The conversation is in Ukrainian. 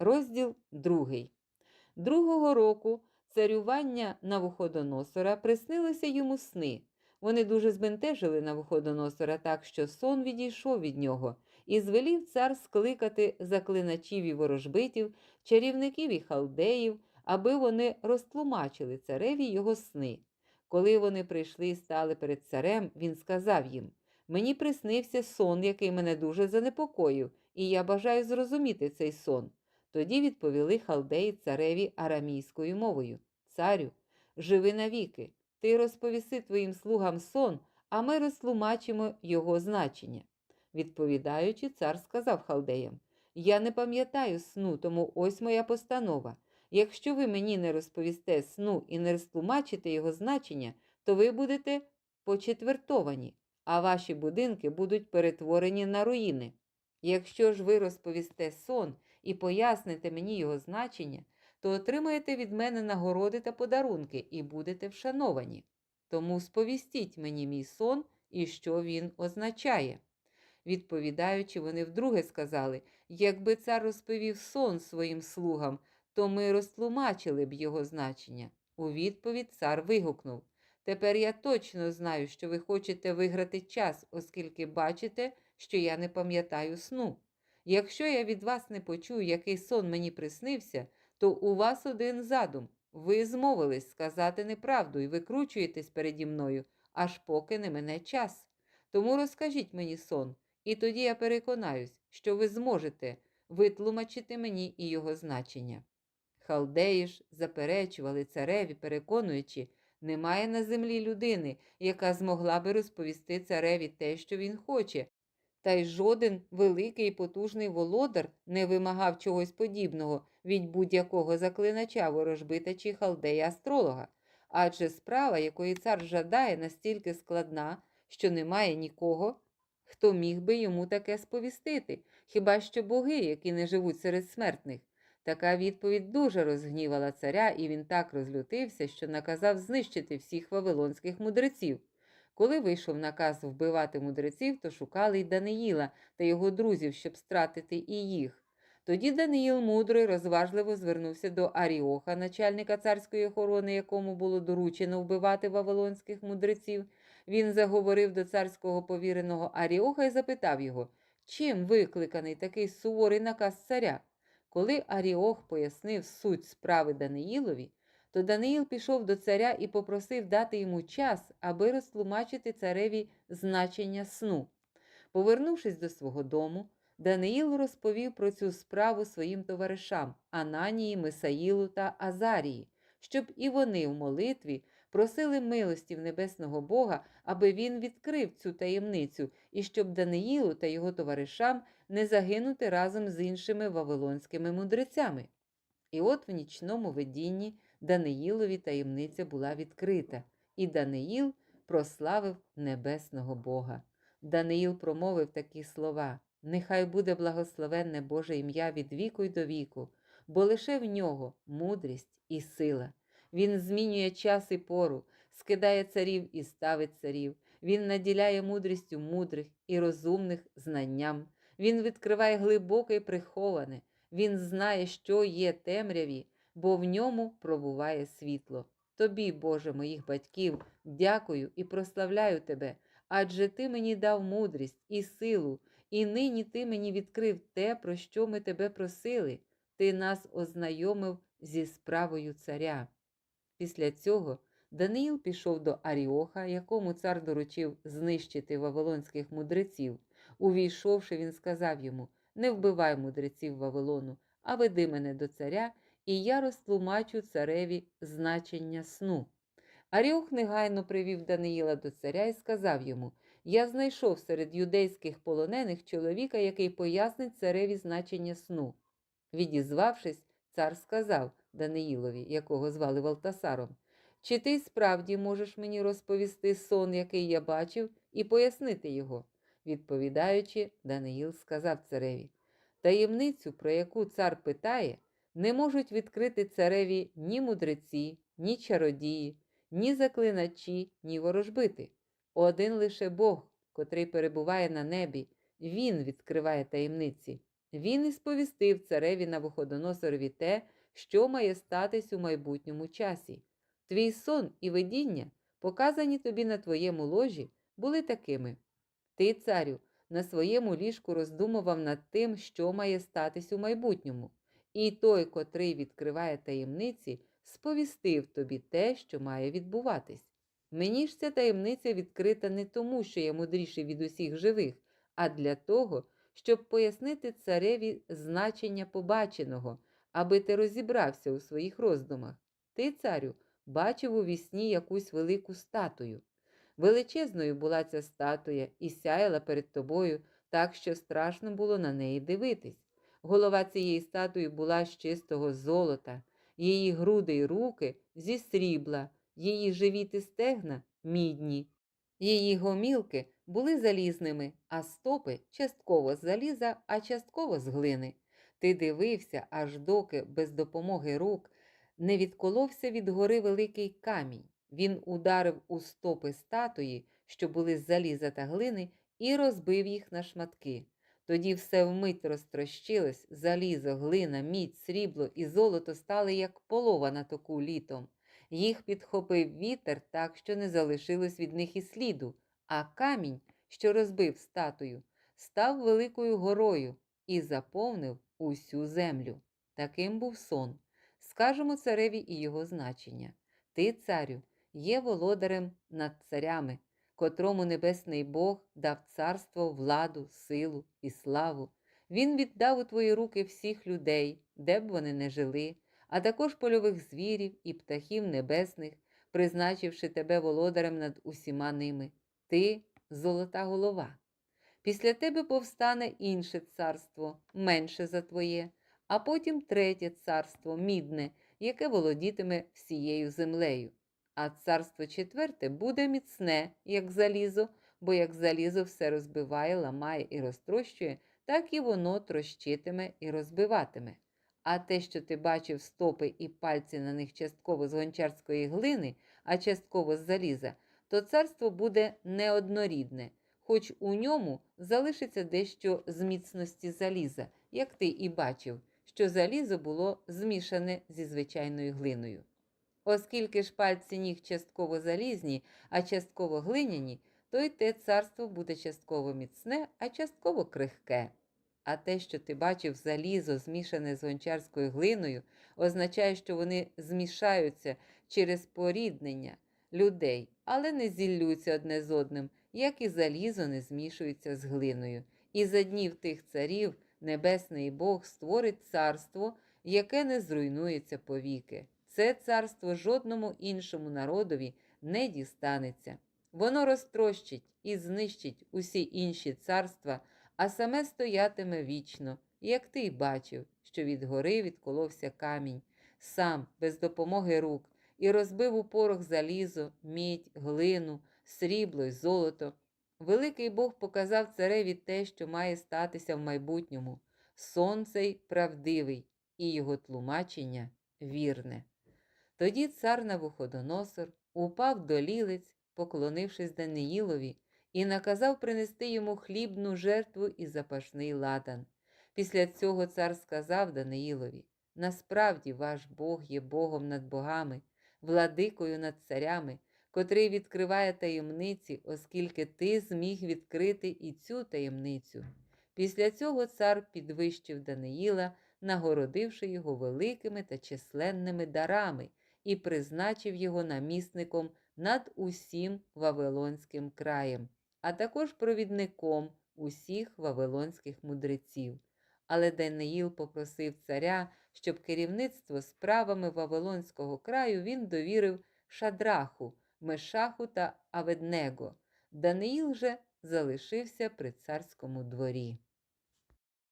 Розділ другий. Другого року царювання Навуходоносора приснилося йому сни. Вони дуже збентежили Навуходоносора так, що сон відійшов від нього, і звелів цар скликати заклиначів і ворожбитів, чарівників і халдеїв, аби вони розтлумачили цареві його сни. Коли вони прийшли і стали перед царем, він сказав їм: Мені приснився сон, який мене дуже занепокоїв, і я бажаю зрозуміти цей сон. Тоді відповіли халдеї цареві арамійською мовою: Царю, живи навіки, ти розповіси твоїм слугам сон, а ми розтлумачимо його значення. Відповідаючи, цар сказав халдеям: Я не пам'ятаю сну, тому ось моя постанова. Якщо ви мені не розповісте сну і не розтлумачите його значення, то ви будете почетвертовані, а ваші будинки будуть перетворені на руїни. Якщо ж ви розповісте сон і поясните мені його значення, то отримаєте від мене нагороди та подарунки і будете вшановані. Тому сповістіть мені мій сон і що він означає. Відповідаючи, вони вдруге сказали: якби цар розповів сон своїм слугам, то ми розтлумачили б його значення. У відповідь цар вигукнув: Тепер я точно знаю, що ви хочете виграти час, оскільки бачите, що я не пам'ятаю сну. Якщо я від вас не почую, який сон мені приснився, то у вас один задум. Ви змовились сказати неправду і викручуєтесь переді мною, аж поки не мене час. Тому розкажіть мені сон, і тоді я переконаюсь, що ви зможете витлумачити мені і його значення. Халдеї ж заперечували цареві, переконуючи, немає на землі людини, яка змогла би розповісти цареві те, що він хоче, та й жоден великий і потужний володар не вимагав чогось подібного від будь-якого заклинача ворожбита чи халдея астролога. Адже справа, якої цар жадає, настільки складна, що немає нікого, хто міг би йому таке сповістити, хіба що боги, які не живуть серед смертних. Така відповідь дуже розгнівала царя, і він так розлютився, що наказав знищити всіх вавилонських мудреців. Коли вийшов наказ вбивати мудреців, то шукали й Даниїла та його друзів, щоб стратити і їх. Тоді Даниїл мудро й розважливо звернувся до Аріоха, начальника царської охорони, якому було доручено вбивати вавилонських мудреців. Він заговорив до царського повіреного Аріоха і запитав його, чим викликаний такий суворий наказ царя. Коли Аріох пояснив суть справи Даниїлові, то Даниїл пішов до царя і попросив дати йому час, аби розтлумачити цареві значення сну. Повернувшись до свого дому, Даниїл розповів про цю справу своїм товаришам Ананії, Мисаїлу та Азарії, щоб і вони в молитві просили милості в небесного Бога, аби він відкрив цю таємницю, і щоб Даниїлу та його товаришам не загинути разом з іншими вавилонськими мудрецями. І от в нічному видінні Даниїлові таємниця була відкрита, і Даниїл прославив небесного Бога. Даниїл промовив такі слова: Нехай буде благословенне Боже ім'я від віку й до віку, бо лише в нього мудрість і сила. Він змінює час і пору, скидає царів і ставить царів. Він наділяє мудрістю мудрих і розумних знанням. Він відкриває глибоке і приховане. Він знає, що є темряві, бо в ньому пробуває світло. Тобі, Боже моїх батьків, дякую і прославляю тебе, адже ти мені дав мудрість і силу, і нині ти мені відкрив те, про що ми тебе просили. Ти нас ознайомив зі справою царя. Після цього Даниїл пішов до Аріоха, якому цар доручив знищити вавилонських мудреців. Увійшовши, він сказав йому: Не вбивай мудреців Вавилону, а веди мене до царя, і я розтлумачу цареві значення сну. Аріох негайно привів Даниїла до царя і сказав йому: Я знайшов серед юдейських полонених чоловіка, який пояснить цареві значення сну. Відізвавшись, цар сказав Даниїлові, якого звали Валтасаром, чи ти справді можеш мені розповісти сон, який я бачив, і пояснити його? Відповідаючи, Даниїл сказав цареві: Таємницю, про яку цар питає, не можуть відкрити цареві ні мудреці, ні чародії, ні заклиначі, ні ворожбити. Один лише Бог, котрий перебуває на небі, Він відкриває таємниці. Він і сповістив цареві Навуходоносорові те, що має статись у майбутньому часі. Твій сон і видіння, показані тобі на твоєму ложі, були такими. Ти, царю, на своєму ліжку роздумував над тим, що має статись у майбутньому, і той, котрий відкриває таємниці, сповістив тобі те, що має відбуватись. Мені ж ця таємниця відкрита не тому, що я мудріший від усіх живих, а для того, щоб пояснити цареві значення побаченого, аби ти розібрався у своїх роздумах. Ти, царю, бачив у вісні якусь велику статую. Величезною була ця статуя і сяяла перед тобою, так що страшно було на неї дивитись. Голова цієї статуї була з чистого золота, її груди й руки зі срібла, її живіт і стегна мідні. Її гомілки були залізними, а стопи частково з заліза, а частково з глини. Ти дивився, аж доки без допомоги рук не відколовся від гори великий камінь. Він ударив у стопи статуї, що були з заліза та глини, і розбив їх на шматки. Тоді все вмить розтрощилось, залізо, глина, мідь, срібло і золото стали як полова на току літом. Їх підхопив вітер так, що не залишилось від них і сліду, а камінь, що розбив статую, став великою горою і заповнив усю землю. Таким був сон. Скажемо цареві і його значення. Ти, царю, є володарем над царями, котрому небесний Бог дав царство, владу, силу і славу. Він віддав у твої руки всіх людей, де б вони не жили, а також польових звірів і птахів небесних, призначивши тебе володарем над усіма ними. Ти золота голова. Після тебе повстане інше царство, менше за твоє, а потім третє царство мідне, яке володітиме всією землею. А царство четверте буде міцне, як залізо, бо як залізо все розбиває, ламає і розтрощує, так і воно трощитиме і розбиватиме. А те, що ти бачив стопи і пальці на них частково з гончарської глини, а частково з заліза, то царство буде неоднорідне, хоч у ньому залишиться дещо з міцності заліза, як ти і бачив, що залізо було змішане зі звичайною глиною. Оскільки ж пальці ніг частково залізні, а частково глиняні, то й те царство буде частково міцне, а частково крихке. А те, що ти бачив залізо, змішане з гончарською глиною, означає, що вони змішаються через поріднення людей, але не зіллються одне з одним, як і залізо не змішується з глиною. І за днів тих царів небесний Бог створить царство, яке не зруйнується повіки. Це царство жодному іншому народові не дістанеться. Воно розтрощить і знищить усі інші царства, а саме стоятиме вічно, як ти й бачив, що від гори відколовся камінь, сам, без допомоги рук, і розбив у порох залізо, мідь, глину, срібло й золото. Великий Бог показав цареві те, що має статися в майбутньому. Сон цей правдивий, і його тлумачення вірне. Тоді цар Навуходоносор упав до лілиць, поклонившись Даниїлові, і наказав принести йому хлібну жертву і запашний ладан. Після цього цар сказав Даниїлові: Насправді ваш Бог є Богом над богами, владикою над царями, котрий відкриває таємниці, оскільки ти зміг відкрити і цю таємницю. Після цього цар підвищив Даниїла, нагородивши його великими та численними дарами, і призначив його намісником над усім Вавилонським краєм, а також провідником усіх вавилонських мудреців. Але Даниїл попросив царя, щоб керівництво справами Вавилонського краю він довірив Шадраху, Мешаху та Аведнего. Даниїл же залишився при царському дворі.